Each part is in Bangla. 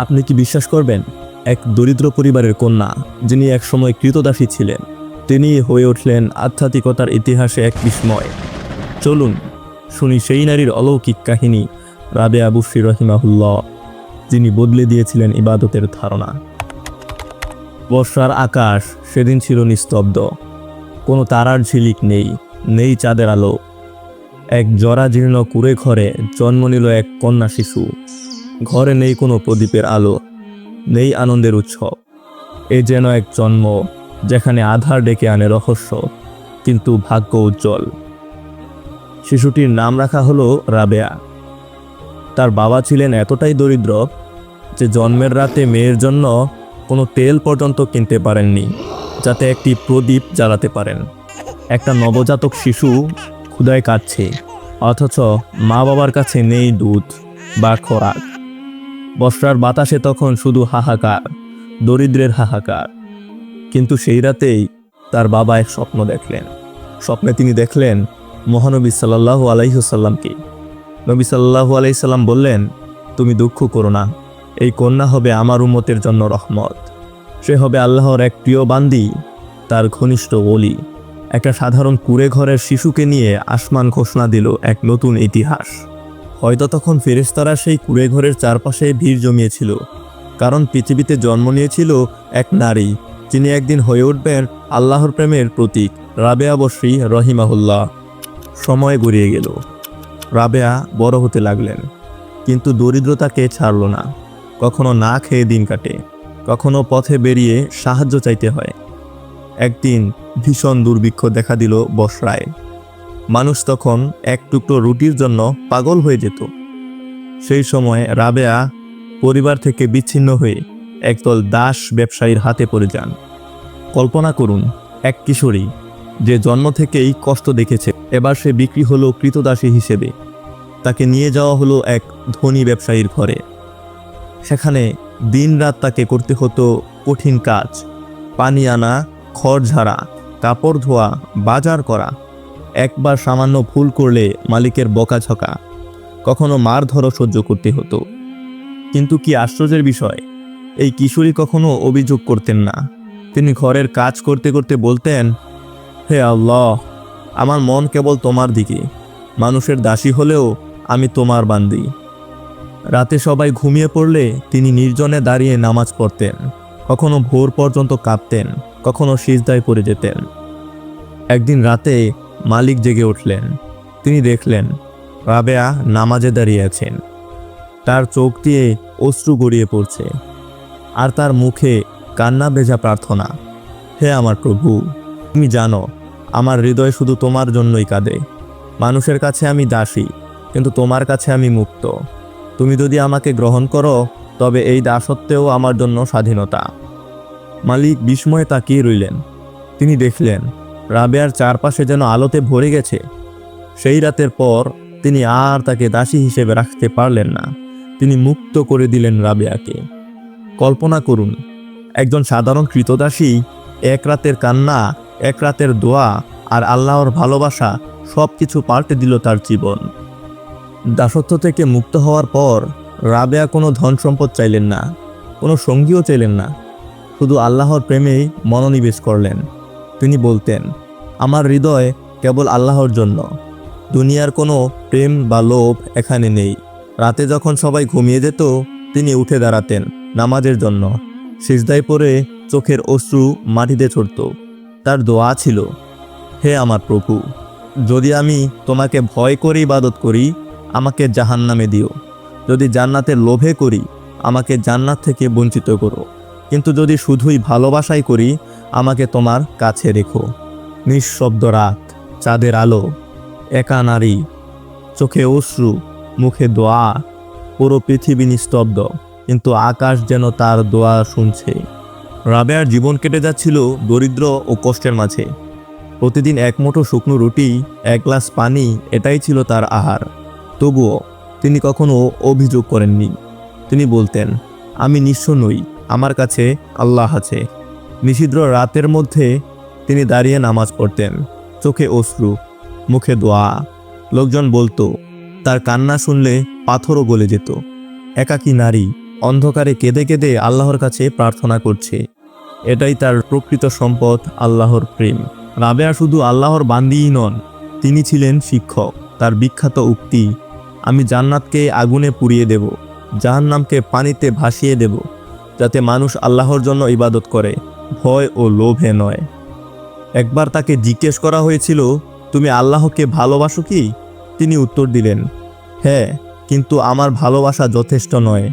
আপনি কি বিশ্বাস করবেন? এক দরিদ্র পরিবারের কন্যা, যিনি একসময় কৃতদাসী ছিলেন, তিনি হয়ে উঠলেন আধ্যাত্মিকতার ইতিহাসে এক বিস্ময়। চলুন, শুনি সেই নারীর অলৌকিক কাহিনী, রাবে আবুশ্রী রহিমাহুল্লাহ, যিনি বদলে দিয়েছিলেন ইবাদতের ধারণা। বর্ষার আকাশ সেদিন ছিল নিস্তব্ধ। কোনো তারার ঝিলিক নেই নেই চাঁদের আলো। এক জরাজীর্ণ কুড়ে ঘরে জন্ম নিল এক কন্যা শিশু। ঘরে নেই কোনো প্রদীপের আলো, নেই আনন্দের উৎসব। এ যেন এক জন্ম, যেখানে আধার ডেকে আনে রহস্য, কিন্তু ভাগ্য উজ্জ্বল। শিশুটির নাম রাখা হলো রাবেয়া। তার বাবা ছিলেন এতটাই দরিদ্র যে জন্মের রাতে মেয়ের জন্য কোনো তেল পর্যন্ত কিনতে পারেননি, যাতে একটি প্রদীপ জ্বালাতে পারেন। একটা নবজাতক শিশু ক্ষুদায় কাটছে অথচ মা বাবার কাছে নেই দুধ বা খোরাক। বর্ষার বাতাসে তখন শুধু হাহাকার, দরিদ্রের হাহাকার। কিন্তু সেই রাতেই তার বাবা এক স্বপ্ন দেখলেন। স্বপ্নে তিনি দেখলেন মহানবী সাল্লাহু আলাইসাল্লামকে নবী সাল্লাহু আলাইসাল্লাম বললেন, তুমি দুঃখ করো না, এই কন্যা হবে আমার উম্মতের জন্য রহমত। সে হবে আল্লাহর এক প্রিয় বান্দি, তার ঘনিষ্ঠ ওলি। একটা সাধারণ কুড়ে ঘরের শিশুকে নিয়ে আসমান ঘোষণা দিল এক নতুন ইতিহাস। হয়তো তখন ফেরেস্তারা সেই কুড়ে ঘরের চারপাশে ভিড় জমিয়েছিল, কারণ পৃথিবীতে জন্ম নিয়েছিল এক নারী, যিনি একদিন হয়ে উঠবেন আল্লাহর প্রেমের প্রতীক, রাবেয়া বশ্রী রহিমাহুল্লাহ। সময় গড়িয়ে গেল। রাবেয়া বড় হতে লাগলেন, কিন্তু দরিদ্রতাকে ছাড়ল না। কখনো না খেয়ে দিন কাটে, কখনো পথে বেরিয়ে সাহায্য চাইতে হয়। একদিন ভীষণ দুর্ভিক্ষ দেখা দিল বসরায় মানুষ তখন এক টুকরো রুটির জন্য পাগল হয়ে যেত। সেই সময় রাবেয়া পরিবার থেকে বিচ্ছিন্ন হয়ে একদল দাস ব্যবসায়ীর হাতে পড়ে যান। কল্পনা করুন, এক কিশোরী যে জন্ম থেকেই কষ্ট দেখেছে, এবার সে বিক্রি হলো কৃতদাসী হিসেবে। তাকে নিয়ে যাওয়া হলো এক ধনী ব্যবসায়ীর ঘরে। সেখানে দিনরাত তাকে করতে হতো কঠিন কাজ। পানি আনা, খড় ঝাড়া, কাপড় ধোয়া, বাজার করা একবার সামান্য ভুল করলে মালিকের বকাঝকা। কখনো মারধরও সহ্য করতে হতো। কিন্তু কি আশ্চর্যের বিষয়, এই কিশোরী কখনো অভিযোগ করতেন না। তিনি ঘরের কাজ করতে করতে বলতেন, হে আল্লাহ, আমার মন কেবল তোমার দিকে। মানুষের দাসী হলেও আমি তোমার বান্দি। রাতে সবাই ঘুমিয়ে পড়লে তিনি নির্জনে দাঁড়িয়ে নামাজ পড়তেন। কখনো ভোর পর্যন্ত কাঁপতেন কখনো সিজদায় পড়ে যেতেন। একদিন রাতে মালিক জেগে উঠলেন। তিনি দেখলেন, রাবেয়া নামাজে দাঁড়িয়ে আছেন। তার চোখ দিয়ে অশ্রু গড়িয়ে পড়ছে। আর তার মুখে কান্না ভেজা প্রার্থনা, হে আমার প্রভু, তুমি জানো, আমার হৃদয় শুধু তোমার জন্যই কাঁদে। মানুষের কাছে আমি দাসী, কিন্তু তোমার কাছে আমি মুক্ত। তুমি যদি আমাকে গ্রহণ করো, তবে এই দাসত্বেও আমার জন্য স্বাধীনতা। মালিক বিস্ময়ে তাকিয়ে রইলেন। তিনি দেখলেন রাবেয়ার চারপাশে যেন আলোতে ভরে গেছে। সেই রাতের পর তিনি আর তাকে দাসী হিসেবে রাখতে পারলেন না। তিনি মুক্ত করে দিলেন রাবেয়াকে। কল্পনা করুন, একজন সাধারণ কৃতদাসী এক রাতের কান্না, এক রাতের দোয়া আর আল্লাহর ভালোবাসা সব কিছু পাল্টে দিল তার জীবন। দাসত্ব থেকে মুক্ত হওয়ার পর রাবেয়া কোনো ধন সম্পদ চাইলেন না, কোনো সঙ্গীও চাইলেন না। শুধু আল্লাহর প্রেমেই মনোনিবেশ করলেন। তিনি বলতেন, আমার হৃদয় কেবল আল্লাহর জন্য। দুনিয়ার কোনো প্রেম বা লোভ এখানে নেই। রাতে যখন সবাই ঘুমিয়ে যেত, তিনি উঠে দাঁড়াতেন নামাজের জন্য। সিজদায় পরে চোখের অশ্রু মাটিতে ছড়ত। তার দোয়া ছিল, হে আমার প্রভু, যদি আমি তোমাকে ভয় করে ইবাদত করি, আমাকে জাহান্নামে দিও। যদি জান্নাতের লোভে করি, আমাকে জান্নাত থেকে বঞ্চিত করো। কিন্তু যদি শুধুই ভালোবাসাই করি আমাকে তোমার কাছে রেখো। নিঃশব্দ রাত, চাঁদের আলো, একা নারী, চোখে অশ্রু, মুখে দোয়া, পুরো পৃথিবী নিস্তব্ধ, কিন্তু আকাশ যেন তার দোয়া শুনছে। রাবেয়ার জীবন কেটে যাচ্ছিল দরিদ্র ও কষ্টের মাঝে। প্রতিদিন এক মুঠো শুকনো রুটি, এক গ্লাস পানি, এটাই ছিল তার আহার। তবুও তিনি কখনো অভিযোগ করেননি। তিনি বলতেন, আমি নিঃস্ব নই, আমার কাছে আল্লাহ আছে। নিষিদ্র রাতের মধ্যে তিনি দাঁড়িয়ে নামাজ পড়তেন। চোখে অশ্রু, মুখে দোয়া। লোকজন বলতো, তার কান্না শুনলে পাথরও গলে যেত। একাকী নারী অন্ধকারে কেঁদে কেঁদে আল্লাহর কাছে প্রার্থনা করছে। এটাই তার প্রকৃত সম্পদ, আল্লাহর প্রেম। রাবেয়া শুধু আল্লাহর বান্দিই নন, তিনি ছিলেন শিক্ষক, তার বিখ্যাত উক্তি, আমি জান্নাতকে আগুনে পুড়িয়ে দেব, জাহান্নামকে পানিতে ভাসিয়ে দেব, যাতে মানুষ আল্লাহর জন্য ইবাদত করে। ভয় ও লোভে নয়। একবার তাকে জিজ্ঞেস করা হয়েছিল, তুমি আল্লাহকে ভালোবাসো কি? তিনি উত্তর দিলেন হ্যাঁ কিন্তু আমার ভালোবাসা যথেষ্ট নয়।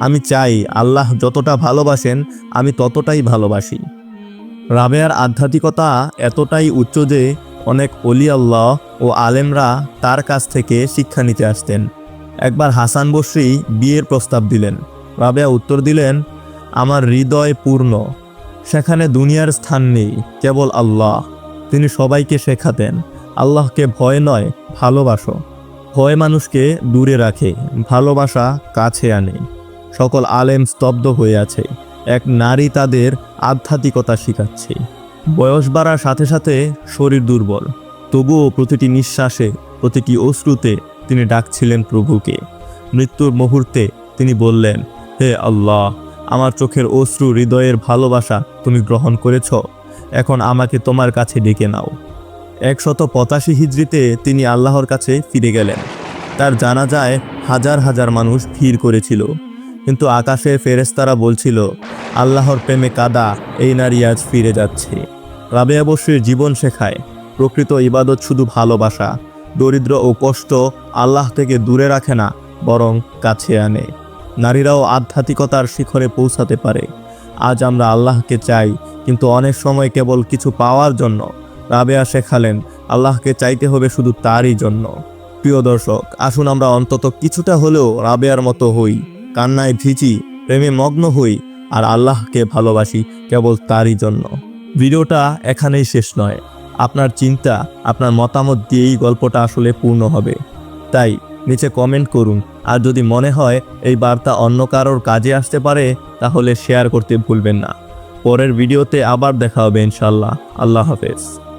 আমি চাই আল্লাহ যতটা ভালোবাসেন, আমি ততটাই ভালোবাসি। রাবেয়ার আধ্যাত্মিকতা এতটাই উচ্চ যে অনেক অলি আল্লাহ ও আলেমরা তার কাছ থেকে শিক্ষা নিতে আসতেন। একবার হাসান বসরি বিয়ের প্রস্তাব দিলেন। রাবেয়া উত্তর দিলেন, আমার হৃদয় পূর্ণ। সেখানে দুনিয়ার স্থান নেই, কেবল আল্লাহ। তিনি সবাইকে শেখাতেন, আল্লাহকে ভয় নয়, ভালোবাসো। ভয় মানুষকে দূরে রাখে, ভালোবাসা কাছে আনে। সকল আলেম স্তব্ধ হয়ে আছে, এক নারী তাদের আধ্যাত্মিকতা শিখাচ্ছে। বয়স বাড়ার সাথে সাথে শরীর দুর্বল, তবুও প্রতিটি নিঃশ্বাসে, প্রতিটি অশ্রুতে তিনি ডাকছিলেন প্রভুকে। মৃত্যুর মুহূর্তে তিনি বললেন, হে আল্লাহ আমার চোখের অশ্রু, হৃদয়ের ভালোবাসা তুমি গ্রহণ করেছ। এখন আমাকে তোমার কাছে ডেকে নাও। একশত পঁচাশি হিজড়িতে তিনি আল্লাহর কাছে ফিরে গেলেন। তার জানা যায় হাজার হাজার মানুষ ভিড় করেছিল। কিন্তু আকাশের ফেরেস্তারা বলছিল, আল্লাহর প্রেমে কাদা, এই নারী আজ ফিরে যাচ্ছে। রাবেয়া বসরির জীবন শেখায়। প্রকৃত ইবাদত শুধু ভালোবাসা। দরিদ্র ও কষ্ট আল্লাহ থেকে দূরে রাখে না, বরং কাছে আনে। নারীরাও আধ্যাত্মিকতার শিখরে পৌঁছাতে পারে। আজ আমরা আল্লাহকে চাই, কিন্তু অনেক সময় কেবল কিছু পাওয়ার জন্য। রাবেয়া শেখালেন, আল্লাহকে চাইতে হবে শুধু তারই জন্য। প্রিয় দর্শক, আসুন আমরা অন্তত কিছুটা হলেও রাবেয়ার মতো হই। কান্নায় ভিজি, প্রেমে মগ্ন হই, আর আল্লাহকে ভালোবাসি কেবল তারই জন্য। ভিডিওটা এখানেই শেষ নয়। আপনার চিন্তা, আপনার মতামত দিয়েই গল্পটা আসলে পূর্ণ হবে। তাই নিচে কমেন্ট করুন। আর যদি মনে হয় এই বার্তা অন্য কারোর কাজে আসতে পারে, তাহলে শেয়ার করতে ভুলবেন না। পরের ভিডিওতে আবার দেখা হবে ইনশাল্লাহ আল্লাহ হাফেজ।